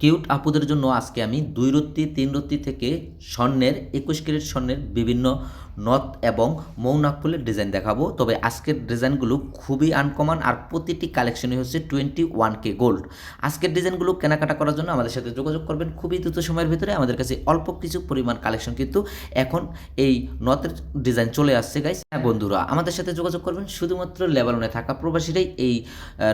Cute আপুদের জন্য আজকে আমি দুই রত্তি, তিন রত্তি থেকে স্বর্ণের, একুশ ক্যারেট স্বর্ণের বিভিন্ন নথ এবং মৌনাক ফুলের ডিজাইন দেখাবো। তবে আজকের ডিজাইনগুলো খুবই আনকমন আর প্রতিটি কালেকশনই হচ্ছে টোয়েন্টি ওয়ান কে গোল্ড আজকের ডিজাইনগুলো কেনাকাটা করার জন্য আমাদের সাথে যোগাযোগ করবেন খুবই দ্রুত সময়ের ভিতরে। আমাদের কাছে অল্প কিছু পরিমাণ কালেকশন কিন্তু এখন এই নথের ডিজাইন চলে আসছে গাইস হ্যাঁ বন্ধুরা, আমাদের সাথে যোগাযোগ করবেন শুধুমাত্র লেবালনে থাকা প্রবাসীরাই এই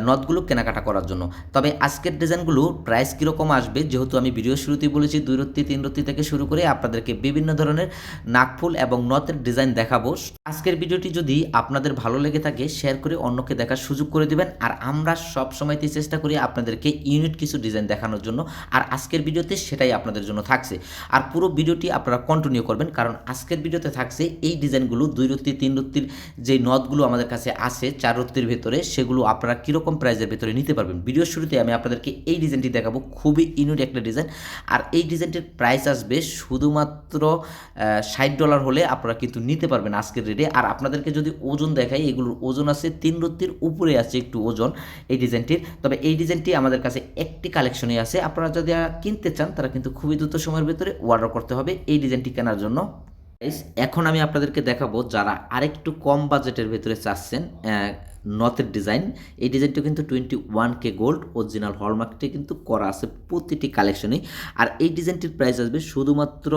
নথগুলো কেনাকাটা করার জন্য। তবে আজকের ডিজাইনগুলো প্রাইস কীরকম আসবে, যেহেতু আমি ভিডিও শুরুতেই বলেছি, দুই রত্তি, তিন রত্তি থেকে শুরু করে আপনাদেরকে বিভিন্ন ধরনের নাকফুল এবং নথের ডিজাইন দেখাবো। আজকের ভিডিওটি যদি আপনাদের ভালো লেগে থাকে, শেয়ার করে অন্যকে দেখার সুযোগ করে দেবেন। আর আমরা সব সময়তেই চেষ্টা করি আপনাদেরকে ইউনিট কিছু ডিজাইন দেখানোর জন্য। আর আজকের ভিডিওতে সেটাই আপনাদের জন্য থাকছে। আর পুরো ভিডিওটি আপনারা কন্টিনিউ করবেন, কারণ আজকের ভিডিওতে থাকছে এই ডিজাইনগুলো, দুই রত্তি, তিন রত্তির যে নথগুলো আমাদের কাছে আছে, চার রত্তির ভেতরে, সেগুলো আপনারা কীরকম প্রাইজের ভেতরে নিতে পারবেন? ভিডিও শুরুতে আমি আপনাদেরকে এই ডিজাইনটি দেখাবো। খুবই ইউনিক একটা ডিজাইন আর এই ডিজাইনটির প্রাইস আসবে শুধুমাত্র ষাট ডলার হলে আপনারা কিন্তু নিতে পারবেন আজকের রেটে আর আপনাদেরকে যদি ওজন দেখাই, এগুলোর ওজন আছে তিন রত্তির উপরে আছে একটু ওজন এই ডিজাইনটির তবে এই ডিজাইনটি আমাদের কাছে একটি কালেকশনে আছে। আপনারা যদি কিনতে চান, তারা কিন্তু খুবই দ্রুত সময়ের ভিতরে অর্ডার করতে হবে এই ডিজাইনটি কেনার জন্য। এখন আমি আপনাদেরকে দেখাবো যারা আরেকটু কম বাজেটের ভেতরে চাচ্ছেন নথের ডিজাইন। এই ডিজাইনটা কিন্তু twenty one K gold original হলমার্কটি কিন্তু করা আছে প্রতিটি কালেকশনেই আর এই ডিজাইনটির প্রাইস আসবে শুধুমাত্র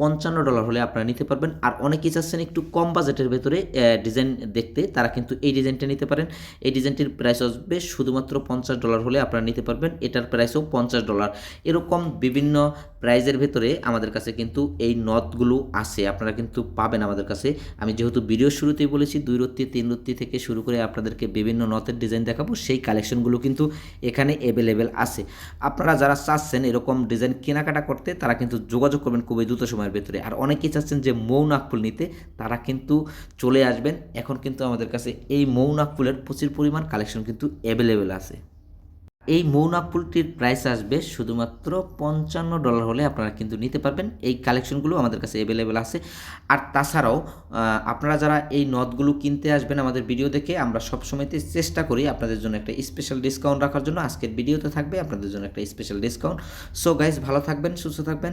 পঞ্চান্ন ডলার হলে আপনারা নিতে পারবেন। আর অনেকেই চাচ্ছেন একটু কম বাজেটের ভেতরে ডিজাইন দেখতে। তারা কিন্তু এই ডিজাইনটা নিতে পারেন। এই ডিজাইনটির প্রাইস আসবে শুধুমাত্র পঞ্চাশ ডলার হলে আপনারা নিতে পারবেন। এটার প্রাইসও পঞ্চাশ ডলার এরকম বিভিন্ন প্রাইজের ভেতরে আমাদের কাছে কিন্তু এই নথগুলো আছে। আপনারা কিন্তু পাবেন আমাদের কাছে। আমি যেহেতু ভিডিও শুরুতেই বলেছি, দুই রত্তি, তিন রত্তি থেকে শুরু করে আপনাদেরকে বিভিন্ন নথের ডিজাইন দেখাবো, সেই কালেকশনগুলো কিন্তু এখানে অ্যাভেলেবেল আছে। আপনারা যারা চাচ্ছেন এরকম ডিজাইন কেনাকাটা করতে, তারা কিন্তু যোগাযোগ করবেন খুবই দ্রুত সময়ের ভেতরে। আর অনেকেই চাচ্ছেন যে মৌ নাকফুল নিতে, তারা কিন্তু চলে আসবেন। এখন কিন্তু আমাদের কাছে এই মৌ নাকফুলের প্রচুর পরিমাণ কালেকশন কিন্তু অ্যাভেলেবেল আছে। এই মৌনাপুলটির প্রাইস আসবে শুধুমাত্র পঞ্চান্ন ডলার হলে আপনারা কিন্তু নিতে পারবেন। এই কালেকশনগুলো আমাদের কাছে অ্যাভেলেবেল আছে। আর তাছাড়াও আপনারা যারা এই নদগুলো কিনতে আসবেন আমাদের ভিডিও দেখে, আমরা সবসময়তে চেষ্টা করি আপনাদের জন্য একটা স্পেশাল ডিসকাউন্ট রাখার জন্য। আজকের ভিডিওতে থাকবে আপনাদের জন্য একটা স্পেশাল ডিসকাউন্ট সো গাইজ ভালো থাকবেন, সুস্থ থাকবেন।